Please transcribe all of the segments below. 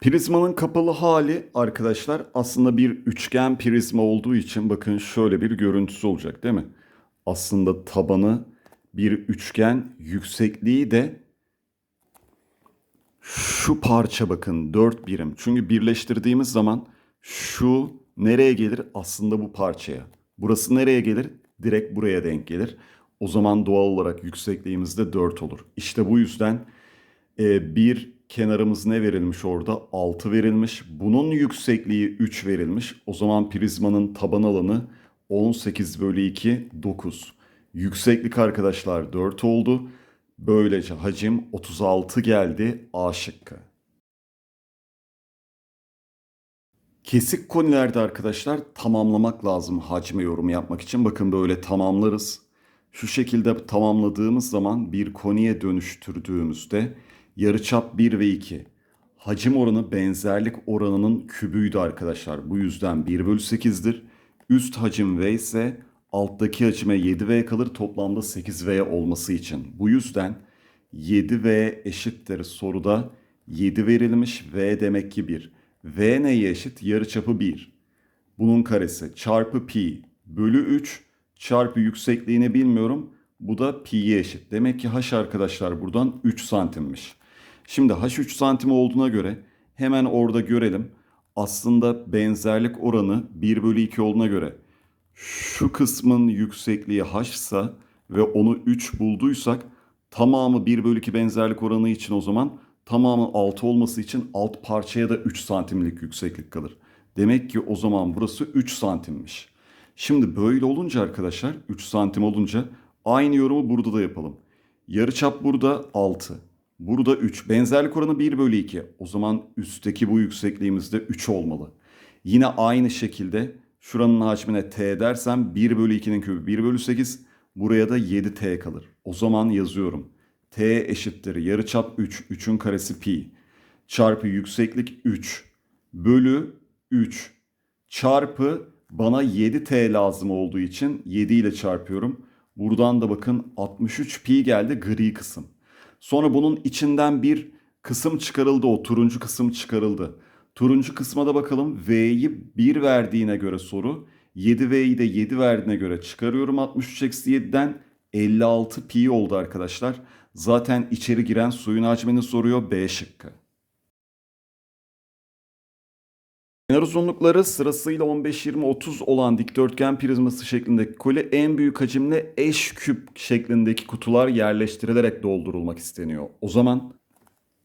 Prizmanın kapalı hali arkadaşlar aslında bir üçgen prizma olduğu için bakın şöyle bir görüntüsü olacak değil mi? Aslında tabanı bir üçgen, yüksekliği de şu parça bakın 4 birim. Çünkü birleştirdiğimiz zaman şu nereye gelir? Aslında bu parçaya. Burası nereye gelir? Direkt buraya denk gelir. O zaman doğal olarak yüksekliğimiz de 4 olur. İşte bu yüzden e, bir kenarımız ne verilmiş orada? 6 verilmiş. Bunun yüksekliği 3 verilmiş. O zaman prizmanın taban alanı 18 bölü 2 9. Yükseklik arkadaşlar 4 oldu. Böylece hacim 36 geldi A şıkkı. Kesik konilerde arkadaşlar tamamlamak lazım hacme yorumu yapmak için. Bakın böyle tamamlarız. Şu şekilde tamamladığımız zaman bir koniye dönüştürdüğümüzde yarıçap 1 ve 2. Hacim oranı benzerlik oranının kübüydü arkadaşlar. Bu yüzden 1 bölü 8'dir. Üst hacim V ise alttaki hacime 7V kalır toplamda 8V olması için. Bu yüzden 7V eşittir soruda 7 verilmiş V demek ki 1. V neye eşit? Yarıçapı 1. Bunun karesi çarpı pi bölü 3 çarpı yüksekliğini bilmiyorum. Bu da pi'ye eşit. Demek ki h arkadaşlar buradan 3 santimmiş. Şimdi h 3 santim olduğuna göre hemen orada görelim. Aslında benzerlik oranı 1 bölü 2 olduğuna göre şu kısmın yüksekliği h ise ve onu 3 bulduysak tamamı 1 bölü 2 benzerlik oranı için o zaman tamamı 6 olması için alt parçaya da 3 santimlik yükseklik kalır. Demek ki o zaman burası 3 santimmiş. Şimdi böyle olunca arkadaşlar 3 santim olunca aynı yorumu burada da yapalım. Yarıçap burada 6. Burada 3. Benzerlik oranı 1 bölü 2. O zaman üstteki bu yüksekliğimiz de 3 olmalı. Yine aynı şekilde şuranın hacmine t dersem 1 bölü 2'nin kübü 1 bölü 8. Buraya da 7t kalır. O zaman yazıyorum. t eşittir yarıçap 3. 3'ün karesi pi. Çarpı yükseklik 3. Bölü 3. Çarpı bana 7t lazım olduğu için 7 ile çarpıyorum. Buradan da bakın 63 pi geldi gri kısım. Sonra bunun içinden bir kısım çıkarıldı. O turuncu kısım çıkarıldı. Turuncu kısma da bakalım. V'yi 1 verdiğine göre soru. 7V'yi de 7 verdiğine göre çıkarıyorum 63 eksi 7'den. 56 pi oldu arkadaşlar. Zaten içeri giren suyun hacmini soruyor B şıkkı. Kenar uzunlukları sırasıyla 15, 20, 30 olan dikdörtgen prizması şeklindeki koli en büyük hacimle eş küp şeklindeki kutular yerleştirilerek doldurulmak isteniyor. O zaman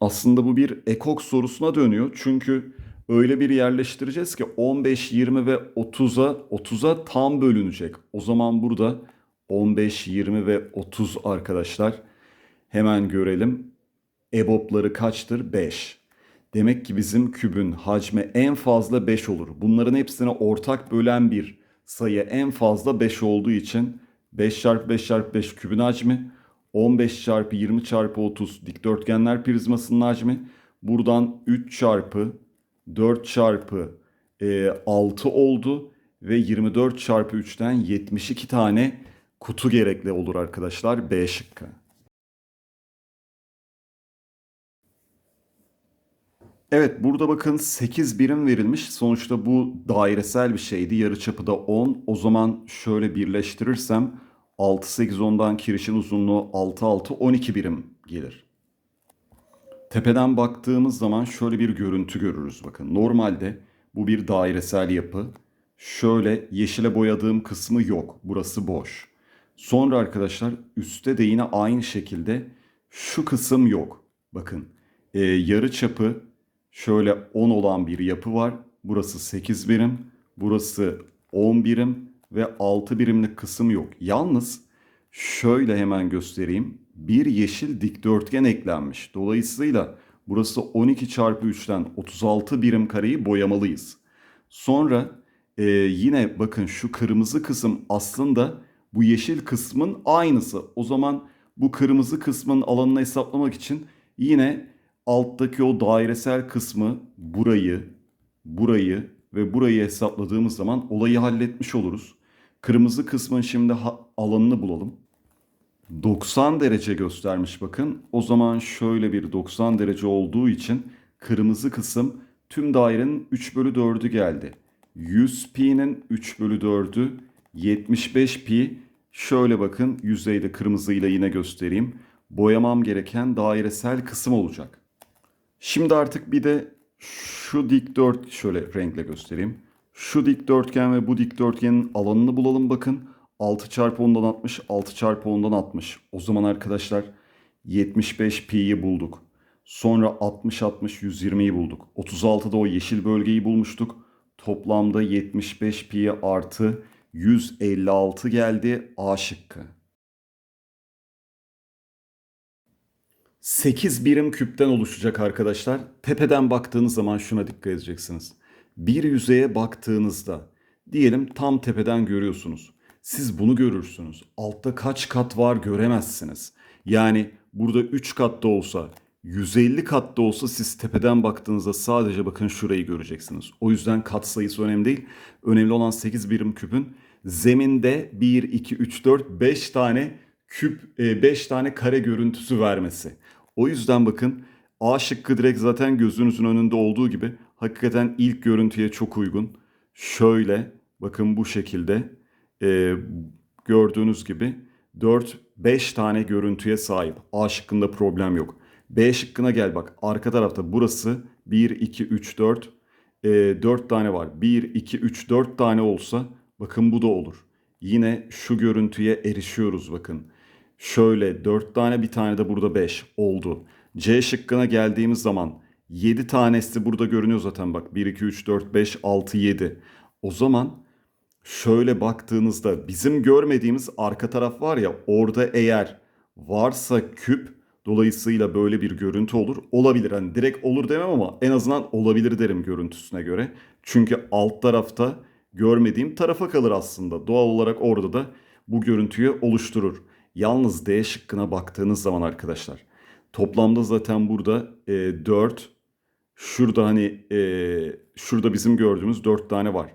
aslında bu bir ekok sorusuna dönüyor. Çünkü öyle bir yerleştireceğiz ki 15, 20 ve 30'a 30'a tam bölünecek. O zaman burada 15, 20 ve 30 arkadaşlar hemen görelim. EBOB'ları kaçtır? 5. Demek ki bizim kübün hacmi en fazla 5 olur. Bunların hepsine ortak bölen bir sayı en fazla 5 olduğu için 5 çarpı 5 çarpı 5 kübün hacmi 15 çarpı 20 çarpı 30 dikdörtgenler prizmasının hacmi buradan 3 çarpı 4 çarpı e, 6 oldu ve 24 çarpı 3'ten 72 tane kutu gerekli olur arkadaşlar B şıkkı. Evet burada bakın 8 birim verilmiş. Sonuçta bu dairesel bir şeydi. Yarıçapı da 10. O zaman şöyle birleştirirsem 6 8 10'dan kirişin uzunluğu 6 6 12 birim gelir. Tepeden baktığımız zaman şöyle bir görüntü görürüz bakın. Normalde bu bir dairesel yapı. Şöyle yeşile boyadığım kısmı yok. Burası boş. Sonra arkadaşlar üstte de yine aynı şekilde şu kısım yok. Bakın e, yarı çapı şöyle 10 olan bir yapı var. Burası 8 birim, burası 10 birim ve 6 birimlik kısım yok. Yalnız şöyle hemen göstereyim. Bir yeşil dikdörtgen eklenmiş. Dolayısıyla burası 12 çarpı 3'ten 36 birim kareyi boyamalıyız. Sonra e, yine bakın şu kırmızı kısım aslında bu yeşil kısmın aynısı. O zaman bu kırmızı kısmın alanını hesaplamak için yine alttaki o dairesel kısmı burayı, burayı ve burayı hesapladığımız zaman olayı halletmiş oluruz. Kırmızı kısmın şimdi alanını bulalım. 90 derece göstermiş bakın. O zaman şöyle bir 90 derece olduğu için Kırmızı kısım tüm dairenin 3 bölü 4'ü geldi. 100 pi'nin 3 bölü 4'ü 75 pi. Şöyle bakın yüzeyde kırmızıyla yine göstereyim. Boyamam gereken dairesel kısım olacak. Şimdi artık bir de şu dikdört şöyle renkle göstereyim. Şu dikdörtgen ve bu dikdörtgenin alanını bulalım bakın. 6 çarpı 10'dan 60, 6 çarpı 10'dan 60. O zaman arkadaşlar 75 pi'yi bulduk. Sonra 60 60 120'yi bulduk. 36'da o yeşil bölgeyi bulmuştuk. Toplamda 75 pi artı 156 geldi A şıkkı. 8 birim küpten oluşacak arkadaşlar. Tepeden baktığınız zaman şuna dikkat edeceksiniz. Bir yüzeye baktığınızda diyelim tam tepeden görüyorsunuz. Siz bunu görürsünüz. Altta kaç kat var göremezsiniz. Yani burada 3 katta olsa 150 katta olsa siz tepeden baktığınızda sadece bakın şurayı göreceksiniz. O yüzden kat sayısı önemli değil. Önemli olan 8 birim küpün zeminde 1, 2, 3, 4, 5 tane küp, 5 tane kare görüntüsü vermesi. O yüzden bakın A şıkkı direkt zaten gözünüzün önünde olduğu gibi hakikaten ilk görüntüye çok uygun. Şöyle bakın bu şekilde e, gördüğünüz gibi 4-5 tane görüntüye sahip. A şıkkında problem yok. B şıkkına gel bak. Arka tarafta burası 1, 2, 3, 4. E, 4 tane var. 1, 2, 3, 4 tane olsa bakın bu da olur. Yine şu görüntüye erişiyoruz bakın. Şöyle 4 tane bir tane de burada 5 oldu. C şıkkına geldiğimiz zaman 7 tanesi burada görünüyor zaten bak. 1, 2, 3, 4, 5, 6, 7. O zaman şöyle baktığınızda bizim görmediğimiz arka taraf var ya orada eğer varsa küp dolayısıyla böyle bir görüntü olur. Olabilir hani direkt olur demem ama en azından olabilir derim görüntüsüne göre. Çünkü alt tarafta görmediğim tarafa kalır aslında. Doğal olarak orada da bu görüntüyü oluşturur. Yalnız D şıkkına baktığınız zaman arkadaşlar toplamda zaten burada e, 4 şurada hani e, şurada bizim gördüğümüz 4 tane var.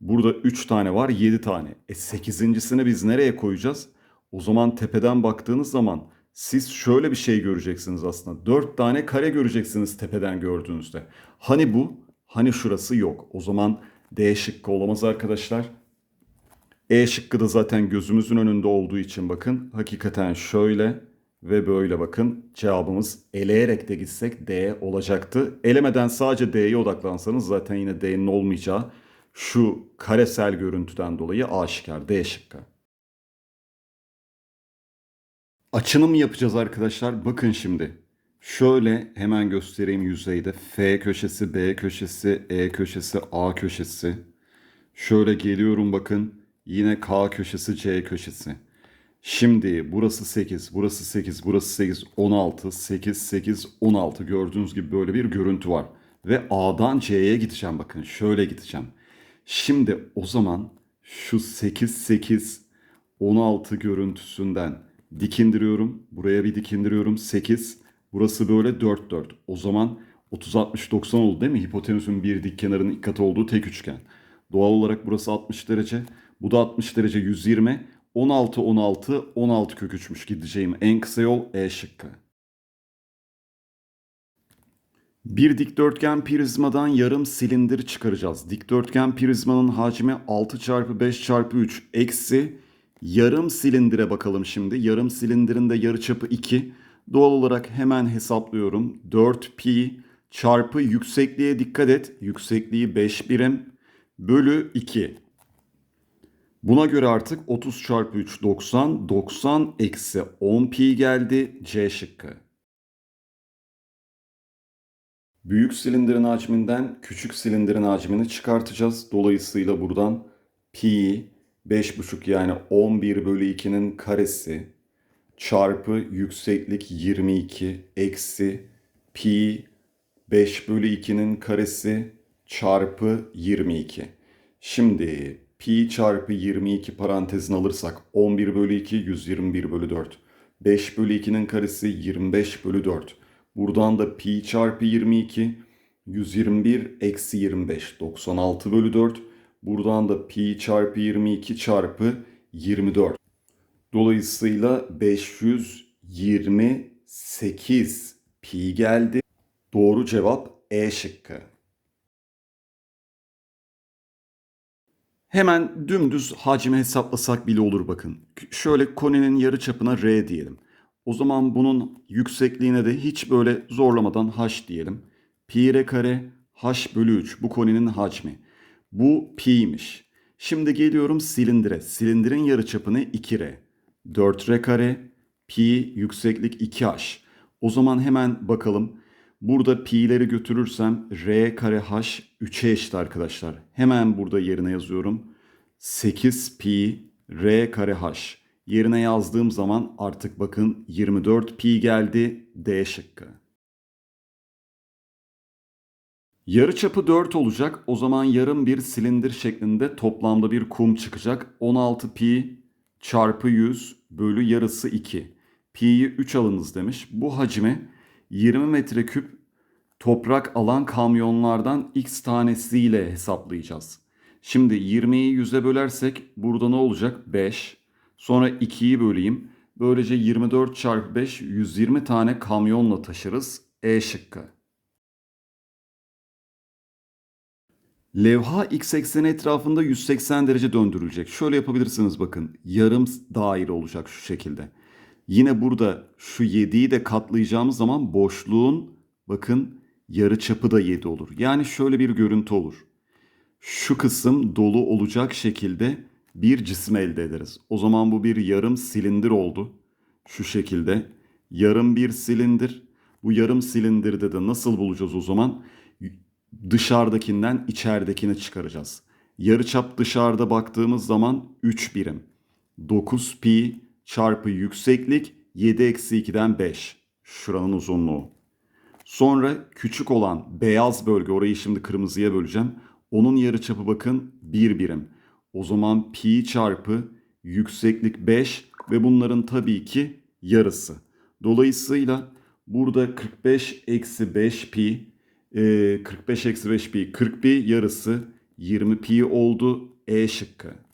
Burada 3 tane var 7 tane. E 8.sini biz nereye koyacağız? O zaman tepeden baktığınız zaman siz şöyle bir şey göreceksiniz aslında. 4 tane kare göreceksiniz tepeden gördüğünüzde. Hani bu hani şurası yok. O zaman D şıkkı olamaz arkadaşlar. E şıkkı da zaten gözümüzün önünde olduğu için bakın hakikaten şöyle ve böyle bakın cevabımız eleyerek de gitsek D olacaktı. Elemeden sadece D'ye odaklansanız zaten yine D'nin olmayacağı şu karesel görüntüden dolayı aşikar D şıkkı. Açınım yapacağız arkadaşlar. Bakın şimdi. Şöyle hemen göstereyim yüzeyde. F köşesi, B köşesi, E köşesi, A köşesi. Şöyle geliyorum bakın. Yine K köşesi, C köşesi. Şimdi burası 8, burası 8, burası 8, 16, 8, 8, 16 gördüğünüz gibi böyle bir görüntü var. Ve A'dan C'ye gideceğim bakın şöyle gideceğim. Şimdi o zaman şu 8, 8, 16 görüntüsünden dikindiriyorum. Buraya bir dikindiriyorum 8. Burası böyle 4, 4. O zaman 30, 60, 90 oldu değil mi? Hipotenüsün bir dik kenarının katı olduğu tek üçgen. Doğal olarak burası 60 derece. Bu da 60 derece 120. 16, 16, 16 kök 3'müş gideceğim. En kısa yol E şıkkı. Bir dikdörtgen prizmadan yarım silindir çıkaracağız. Dikdörtgen prizmanın hacmi 6 çarpı 5 çarpı 3 eksi yarım silindire bakalım şimdi. Yarım silindirin de yarıçapı 2. Doğal olarak hemen hesaplıyorum. 4 pi çarpı yüksekliğe dikkat et. Yüksekliği 5 birim bölü 2. Buna göre artık 30 çarpı 3 90. 90 eksi 10 pi geldi C şıkkı. Büyük silindirin hacminden küçük silindirin hacmini çıkartacağız. Dolayısıyla buradan pi 5,5 yani 11 bölü 2'nin karesi çarpı yükseklik 22 eksi pi 5 bölü 2'nin karesi çarpı 22. Şimdi pi çarpı 22 parantezini alırsak 11 bölü 2 121 bölü 4. 5 bölü 2'nin karesi 25 bölü 4. Buradan da pi çarpı 22 121 eksi 25 96 bölü 4. Buradan da pi çarpı 22 çarpı 24. Dolayısıyla 528 pi geldi. Doğru cevap E şıkkı. Hemen dümdüz hacmi hesaplasak bile olur bakın. Şöyle koninin yarı çapına R diyelim. O zaman bunun yüksekliğine de hiç böyle zorlamadan H diyelim. Pi R kare H bölü 3 bu koninin hacmi. Bu pi'ymiş. Şimdi geliyorum silindire. Silindirin yarıçapını 2R. 4R kare pi yükseklik 2H. O zaman hemen bakalım. Burada pi'leri götürürsem R kare H 3'e eşit arkadaşlar. Hemen burada yerine yazıyorum. 8 pi R kare H. Yerine yazdığım zaman artık bakın 24 pi geldi D şıkkı. Yarıçapı 4 olacak. O zaman yarım bir silindir şeklinde toplamda bir kum çıkacak. 16 pi çarpı 100 bölü yarısı 2. Pi'yi 3 alınız demiş. Bu hacmi 20 metreküp toprak alan kamyonlardan x tanesiyle hesaplayacağız. Şimdi 20'yi 100'e bölersek burada ne olacak? 5. Sonra 2'yi böleyim. Böylece 24 çarpı 5 120 tane kamyonla taşırız. E şıkkı. Levha x ekseni etrafında 180 derece döndürülecek. Şöyle yapabilirsiniz bakın. Yarım daire olacak şu şekilde. Yine burada şu 7'yi de katlayacağımız zaman boşluğun bakın yarı çapı da 7 olur. Yani şöyle bir görüntü olur. Şu kısım dolu olacak şekilde bir cisim elde ederiz. O zaman bu bir yarım silindir oldu. Şu şekilde yarım bir silindir. Bu yarım silindirde de nasıl bulacağız o zaman? dışarıdakinden içeridekini çıkaracağız. Yarıçap dışarıda baktığımız zaman 3 birim. 9 pi çarpı yükseklik 7 eksi 2'den 5. Şuranın uzunluğu. Sonra küçük olan beyaz bölge orayı şimdi kırmızıya böleceğim. Onun yarıçapı bakın 1 birim. O zaman pi çarpı yükseklik 5 ve bunların tabii ki yarısı. Dolayısıyla burada 45 eksi 5 pi 45 eksi 5 pi 40 pi yarısı 20 pi oldu E şıkkı.